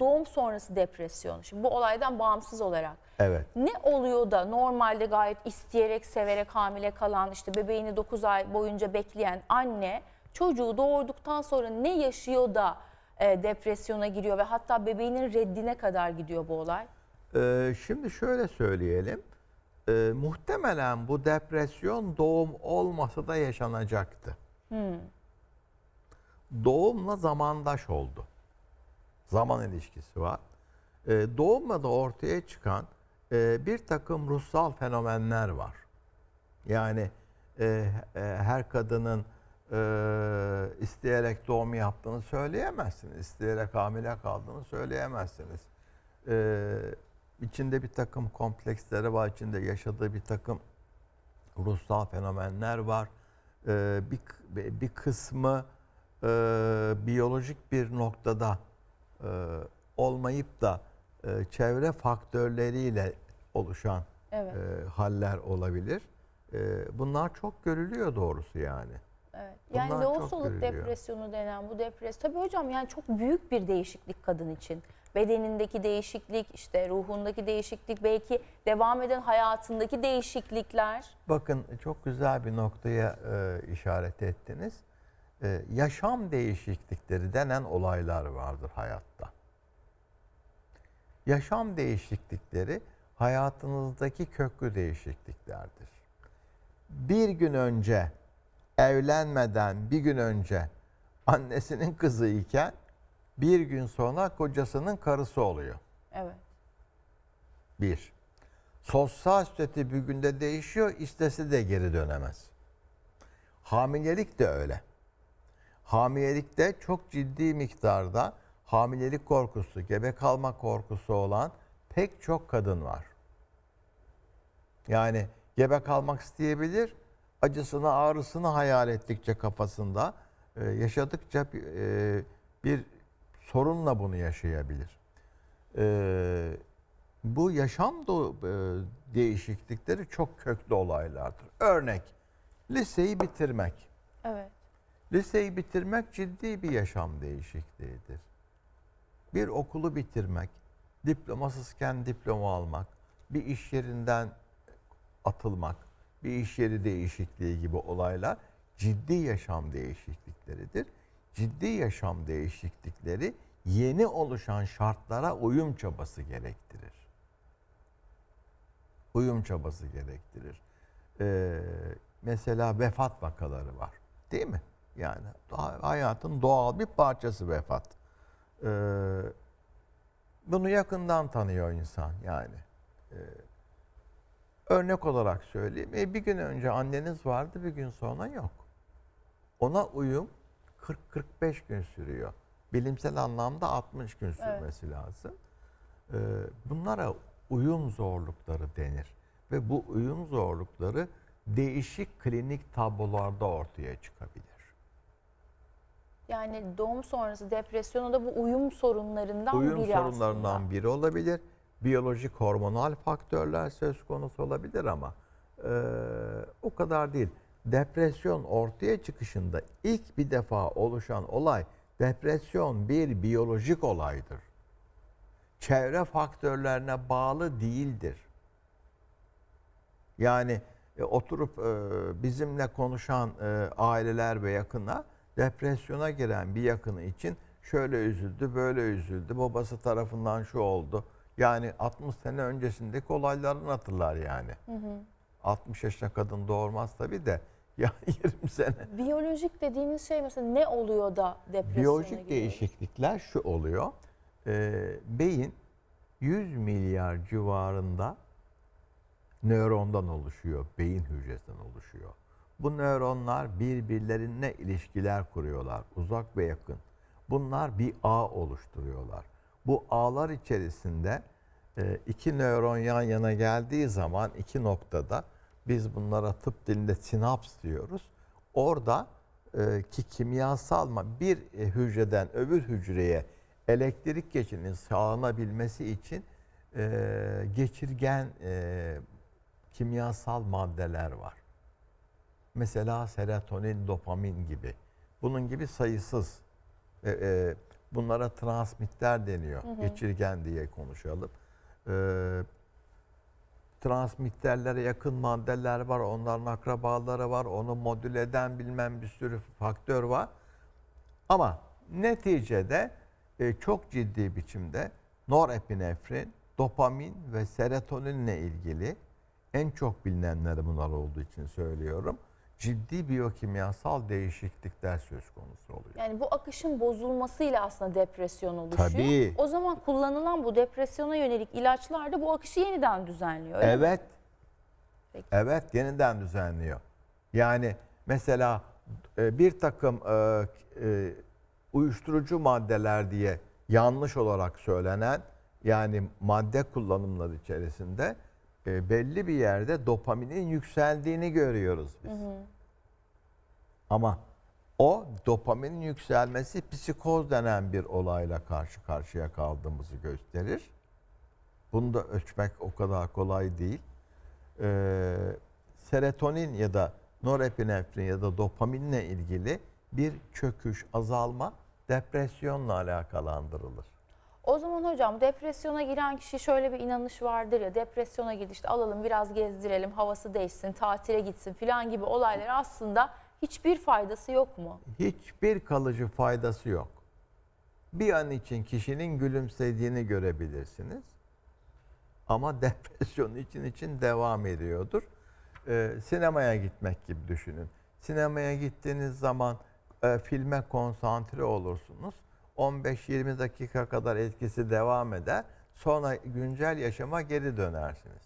doğum sonrası depresyon. Şimdi bu olaydan bağımsız olarak Evet. ne oluyor da normalde gayet isteyerek, severek hamile kalan, işte bebeğini 9 ay boyunca bekleyen anne çocuğu doğurduktan sonra ne yaşıyor da e, depresyona giriyor ve hatta bebeğinin reddine kadar gidiyor bu olay? Ee, şimdi şöyle söyleyelim. Ee, muhtemelen bu depresyon doğum olmasa da yaşanacaktı. Doğumla zamandaş oldu. Zaman ilişkisi var. Ee, doğumla ortaya çıkan e, bir takım ruhsal fenomenler var. Yani e, e, her kadının e, isteyerek doğum yaptığını söyleyemezsiniz. İsteyerek hamile kaldığını söyleyemezsiniz. E, içinde bir takım kompleksleri var, içinde yaşadığı bir takım ruhsal fenomenler var. E, bir, bir kısmı e, biyolojik bir noktada e, olmayıp da e, çevre faktörleriyle oluşan Evet. e, haller olabilir. E, bunlar çok görülüyor doğrusu yani. Evet. Yani Bunlar lohusalık depresyonu denen bu depresyon. Tabii hocam yani çok büyük bir değişiklik kadın için. Bedenindeki değişiklik, işte ruhundaki değişiklik, belki devam eden hayatındaki değişiklikler. Bakın çok güzel bir noktaya e, işaret ettiniz. E, yaşam değişiklikleri denen olaylar vardır hayatta. Yaşam değişiklikleri hayatınızdaki köklü değişikliklerdir. Bir gün önce evlenmeden bir gün önce annesinin kızı iken bir gün sonra kocasının karısı oluyor. Evet. Bir. Sosyal statü bir günde değişiyor, istese de geri dönemez. Hamilelik de öyle. Hamilelikte çok ciddi miktarda hamilelik korkusu, gebe kalma korkusu olan pek çok kadın var. Yani gebe kalmak isteyebilir, acısını, ağrısını hayal ettikçe kafasında, e, yaşadıkça bir, e, bir sorunla bunu yaşayabilir. E, bu yaşam değişiklikleri çok köklü olaylardır. Örnek, liseyi bitirmek. Evet. Liseyi bitirmek ciddi bir yaşam değişikliğidir. Bir okulu bitirmek, diplomasızken diploma almak, bir iş yerinden atılmak, bir iş yeri değişikliği gibi olaylar ciddi yaşam değişiklikleridir. Ciddi yaşam değişiklikleri yeni oluşan şartlara uyum çabası gerektirir. Uyum çabası gerektirir. Ee, mesela vefat vakaları var. Değil mi? Yani ha- hayatın doğal bir parçası vefat. Ee, bunu yakından tanıyor insan yani. Ee, örnek olarak söyleyeyim. E, bir gün önce anneniz vardı, bir gün sonra yok. Ona uyum 40-45 gün sürüyor. Bilimsel anlamda 60 gün sürmesi lazım. Ee, bunlara uyum zorlukları denir. Ve bu uyum zorlukları değişik klinik tablolarda ortaya çıkabilir. Yani doğum sonrası depresyonu da bu uyum sorunlarından Uyum biri sorunlarından aslında. biri olabilir. Biyolojik hormonal faktörler söz konusu olabilir ama e, o kadar değil. Depresyon ortaya çıkışında ilk bir defa oluşan olay depresyon bir biyolojik olaydır. Çevre faktörlerine bağlı değildir. Yani e, oturup e, bizimle konuşan e, aileler ve yakınlar depresyona giren bir yakını için şöyle üzüldü, böyle üzüldü, babası tarafından şu oldu. Yani 60 sene öncesindeki olaylarını hatırlar yani. 60 yaşında kadın doğurmaz tabii de ya 20 sene. Biyolojik dediğiniz şey mesela ne oluyor da depresyona Biyolojik giriyor? değişiklikler şu oluyor. Ee, beyin 100 milyar civarında nörondan oluşuyor, beyin hücresinden oluşuyor. Bu nöronlar birbirlerine ilişkiler kuruyorlar, uzak ve yakın. Bunlar bir ağ oluşturuyorlar. Bu ağlar içerisinde e, iki nöron yan yana geldiği zaman iki noktada biz bunlara tıp dilinde sinaps diyoruz. Orada e, ki kimyasal ma bir e, hücreden öbür hücreye elektrik geçişinin sağlanabilmesi için geçirgen kimyasal maddeler var. Mesela serotonin, dopamin gibi. Bunun gibi sayısız. E, e, Bunlara transmitter deniyor. Geçirgen diye konuşalım. Ee, transmitterlere yakın maddeler var. Onların akrabaları var. Onu modüle eden bilmem bir sürü faktör var. Ama neticede e, çok ciddi biçimde norepinefrin, dopamin ve serotoninle ilgili en çok bilinenleri bunlar olduğu için söylüyorum. Ciddi biyokimyasal değişiklikler söz konusu oluyor. Yani bu akışın bozulmasıyla aslında depresyon oluşuyor. Tabii. O zaman kullanılan bu depresyona yönelik ilaçlar da bu akışı yeniden düzenliyor. öyle mi? Evet. Peki. Evet yeniden düzenliyor. Yani mesela e, bir takım e, e, uyuşturucu maddeler diye yanlış olarak söylenen yani madde kullanımları içerisinde e, belli bir yerde dopaminin yükseldiğini görüyoruz biz. Ama o dopaminin yükselmesi psikoz denen bir olayla karşı karşıya kaldığımızı gösterir. Bunu da ölçmek o kadar kolay değil. Ee, serotonin ya da norepinefrin ya da dopaminle ilgili bir çöküş, azalma depresyonla alakalandırılır. O zaman hocam depresyona giren kişi şöyle bir inanış vardır ya depresyona girdi işte alalım biraz gezdirelim havası değişsin tatile gitsin filan gibi olaylar aslında hiçbir faydası yok mu? Hiçbir kalıcı faydası yok. Bir an için kişinin gülümsediğini görebilirsiniz. Ama depresyon için için devam ediyordur. Ee, sinemaya gitmek gibi düşünün. Sinemaya gittiğiniz zaman e, filme konsantre olursunuz. 15-20 dakika kadar etkisi devam eder. Sonra güncel yaşama geri dönersiniz.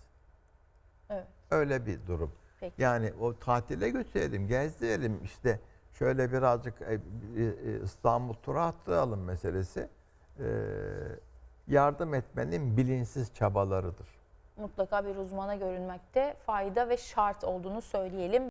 Evet. Öyle bir durum. Peki. Yani o tatile götürelim, gezdirelim işte şöyle birazcık e, e, İstanbul turu attıralım meselesi. e, yardım etmenin bilinçsiz çabalarıdır. Mutlaka bir uzmana görünmekte fayda ve şart olduğunu söyleyelim.